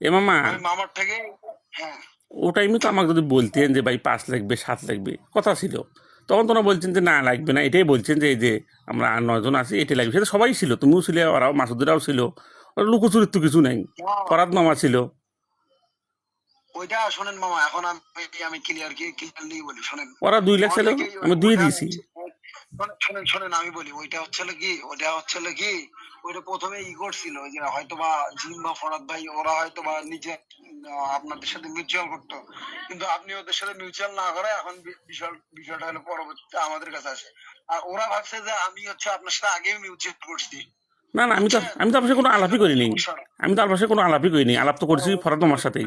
এ মামা মামার থেকে হ্যাঁ। ও টাইমে তো আমাকে যদি বলতেন যে ভাই পাঁচ লাগবে সাত লাগবে। কথা ছিল। তখন বলছেন যে না লাগবে না। এটাই বলছেন যে এই যে আমরা নয়জন আছি এটাই লাগবে। সেটা সবাই ছিল তুমিও ছিলে ওরাও মাসুদরাও ছিল। ওরা লুকোচুরির তো কিছু নেই। ফরাদ মামা ছিল। ওইটা শোনেন মামা এখন আমি ক্লিয়ার কি ক্লিয়ারলি বলি শোনেন। ওরা দুই লাখ ছিল আমি দুই দিয়েছি। শোনেন, শোনেন আমি বলি ওইটা হচ্ছে কি ওটা হচ্ছে কি ওইটা প্রথমে ই করছিল যে হয়তো বা জিম বা ফরাদ ভাই ওরা হয়তো বা নিজে আপনাদের সাথে মিউচুয়াল করতো। কিন্তু আপনি ওদের সাথে মিউচুয়াল না করে এখন বিষয় বিষয়টা হলো পরবর্তীতে আমাদের কাছে আসে। আর ওরা ভাবছে যে আমি হচ্ছে আপনার সাথে আগেই মিউচুয়াল করছি। না না আমি তো আমি তো আপনার সাথে কোনো আলাপই করিনি। আমি তো আপনার সাথে কোনো আলাপই করিনি। আলাপ তো করছি ফরাদ মামার সাথেই।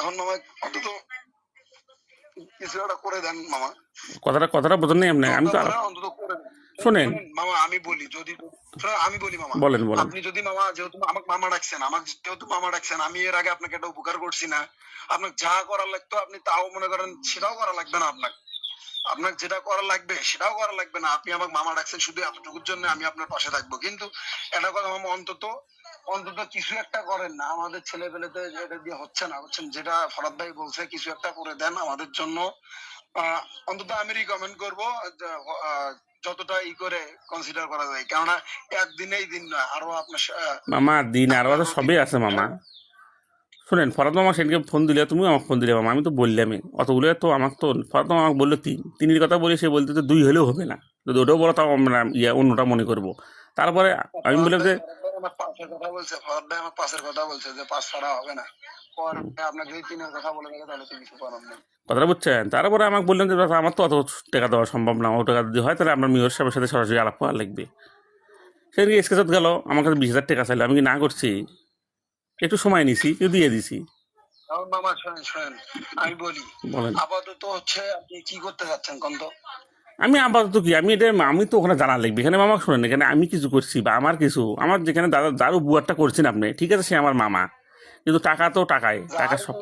এখন মামা মামা অন্তত কিছু একটা করে দেন মামা। কথাটা কথাটা বোঝেন নাই আপনি। আমি তো অন্তত করে। শোনেন। মামা আমি বলি যদি আমি বলি মামা। বলেন বলেন। আপনি যদি মামা যেহেতু আমাকে মামা ডাকছেন আমাকে যেহেতু মামা ডাকছেন আমি এর আগে আপনাকে একটা উপকার করছি না। আপনাকে যা করার লাগতো আপনি তাও মনে করেন সেটাও করা লাগবে না আপনাকে। আপনার যেটা করা লাগবে সেটাও করা লাগবে না। আপনি আমাকে মামা ডাকছেন শুধু এতটুকুর জন্য আমি আপনার পাশে থাকব। কিন্তু এটা কথা মামা অন্তত অন্তত কিছু একটা করেন না। আমাদের ছেলে পেলেতে এটা দিয়ে হচ্ছে না। বুঝছেন? যেটা ফরাদ ভাই বলছে কিছু একটা করে দেন আমাদের জন্য। আহ, অন্তত আমি রিকমেন্ড করব যতটা ই করে কনসিডার করা যায়। কেননা একদিনেই দিন না আরও আপনার মামা দিন আর তো সবই আছে মামা। শোনেন ফরাদ মামা সেদিনকে ফোন দিলে তুমি আমাকে ফোন দিলে মামা আমি তো বললামই। অতগুলো তো আমাকে তো ফরাদ মামা আমাকে বলল তিন তিনের কথা বলে সে বলতে তো দুই হলেও হবে না। যদি ওটাও বলো তাও আমরা ইয়া অন্যটা মনে করব। তারপরে আমি বললাম যে আমার পাশের কথা বলছে ফরাদ ভাই আমার পাশের কথা বলছে যে পাঁচ ছাড়া হবে না। কথাটা বুঝছেন? তারপরে আমাকে বললেন যে আমার তো অত টাকা দেওয়া সম্ভব না ও টাকা যদি হয় তাহলে আপনার মেয়র সাহেবের সাথে সরাসরি আলাপ করা লাগবে। সেদিকে এসকেসাত গেল? আমার কাছে বিশ হাজার টাকা চাইলে আমি কি না করছি? একটু সময় নিছি দিয়ে দিছি। মামা শোনেন শোনেন আমি বলি আপাতত হচ্ছে আপনি কি করতে যাচ্ছেন কন্ত আমি আপাতত কি আমি এটা আমি তো ওখানে জানা লাগবে এখানে মামা শোনেন এখানে আমি কিছু করছি বা আমার কিছু আমার যেখানে দাদা যার বুয়ারটা করছেন আপনি ঠিক আছে সে আমার মামা। কিন্তু টাকা তো টাকায় টাকা সব।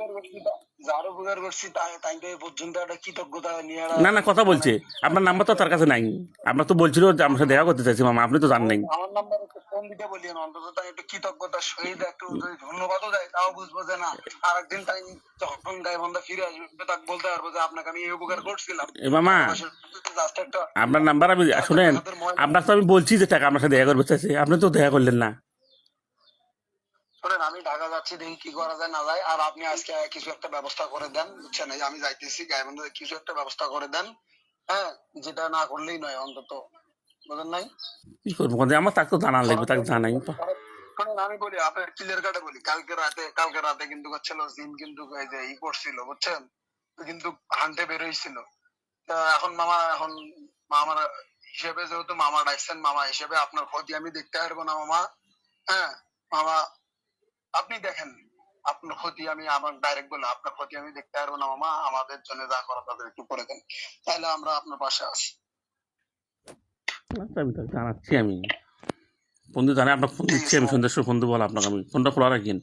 না না কথা বলছে। আপনার নাম্বার তো তার কাছে নাই। আপনার তো বলছিল যে আমার সাথে দেখা করতে চাইছি মামা আপনি তো জানেন আমার নাম্বার ফোন দিতে বলি অন্তত তাই একটু কৃতজ্ঞতার সহিত একটু যদি ধন্যবাদও দেয় তাও বুঝব যে না আরেকদিন তাই যখন গাইবান্ধা ফিরে আসবে তাকে বলতে পারব যে আপনাকে আমি এই উপকার করছিলাম। মামা আপনার নাম্বার আমি শুনেন আপনার তো আমি বলছি যে টাকা আমার সাথে দেখা করবে চাইছে আপনি তো দেখা করলেন না। শোনেন আমি ঢাকা যাচ্ছি দেখি কি করা যায় না যায়। আর আপনি আজকে কিছু একটা ব্যবস্থা করে দেন বুঝছেন? এই আমি যাইতেছি গাইবান্ধা কিছু একটা ব্যবস্থা করে দেন হ্যাঁ? যেটা না করলেই নয় অন্তত। বুঝেন নাই? কি করব? কথা আমার তাকে তো জানা লাগবে তাকে জানাই তো। আমি বলি আপনার ক্লিয়ার কাটে বলি কালকে রাতে কালকে রাতে কিন্তু হচ্ছিল জিম কিন্তু এই যে ই করছিল বুঝছেন? কিন্তু হান্টে বের এখন মামা এখন মামার হিসেবে যেহেতু মামা ডাকছেন মামা হিসেবে আপনার ক্ষতি আমি দেখতে পারব না মামা। হ্যাঁ? মামা আপনি দেখেন আপনার ক্ষতি আমি আমার ডাইরেক্ট বলে আপনার ক্ষতি আমি দেখতে পারব না মামা আমাদের জন্য যা করা তাদের একটু করে দেন। তাহলে আমরা আপনার পাশে আছি। আচ্ছা, আমি তো জানাচ্ছি আমি। বন্ধু জানে আপনার ফোন দিচ্ছি আমি সময় ফোন দেবো আপনাকে। আমি ফোনটা খোলা রাখেন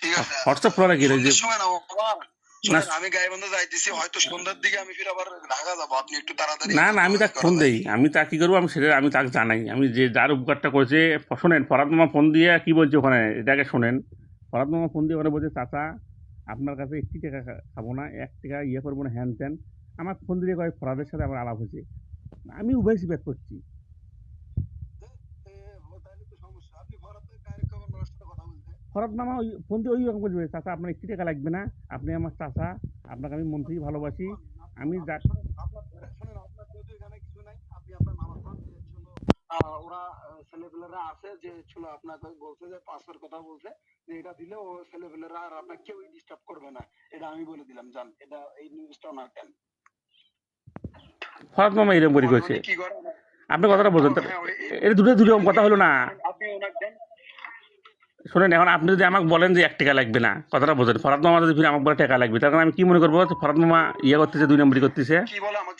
ঠিক আছে। হোয়াটসঅ্যাপ খোলা রাখি এই যে আমি গাইবান্ধা যাইতেছি হয়তো সন্ধ্যার দিকে আমি ফির আবার ঢাকা যাব। আপনি একটু তাড়াতাড়ি না না আমি তাকে ফোন দেই। আমি তা কি করব? আমি সেটা আমি তাকে জানাই। আমি যে যার উপকারটা করেছে শোনেন মামা ফোন দিয়ে কি বলছে ওখানে? এটাকে শোনেন। মামা ফোন দিয়ে ওখানে বলছে চাচা আপনার কাছে একটি টাকা খাব না এক টাকা ইয়ে করব না হ্যান ত্যান আমার ফোন দিয়ে কয় ফরাদের সাথে আমার আলাপ হয়েছে। আমি উভয় ব্যাক করছি এ, ও তাহলে তো সমস্যা আপনি ভরাতে ডাইরেক্ট আমার নষ্ট বলতে ওই ফোন দিয়ে ওই রকম বলবে চাচা আপনার একটি টাকা লাগবে না আপনি আমার চাচা আপনাকে আমি মন থেকে ভালোবাসি আমি যা শোনেন, আপনার শোনেন আপনার যেহেতু এখানে কিছু নাই আপনি আপনার মামার ফোন দিয়ে ছিল আহ, ওরা ছেলেপেলেরা আছে যে ছিল আপনাকে বলছে যে পাঁচের কথা বলছে যে এটা দিলে ও ছেলেপেলেরা আর আপনাকে কেউই ডিস্টার্ব করবে না। এটা আমি বলে দিলাম জান এটা এই নিউজটা ওনার কেন? এরকম করে আপনি কথাটা বলছেন তো হ্যাঁ, এটা দুটো দুটো কথা হলো না। শোনেন, এখন আপনি যদি আমাকে বলেন যে এক টাকা লাগবে না, কথাটা বোঝেন। ফরাদ মামা যদি ফিরে আমাকে বলে টাকা লাগবে, তার কারণে আমি কি মনে করব? যে ফরাদ মামা ইয়ে করতেছে, দুই নম্বরই করতেছে। কি বলে আমাকে?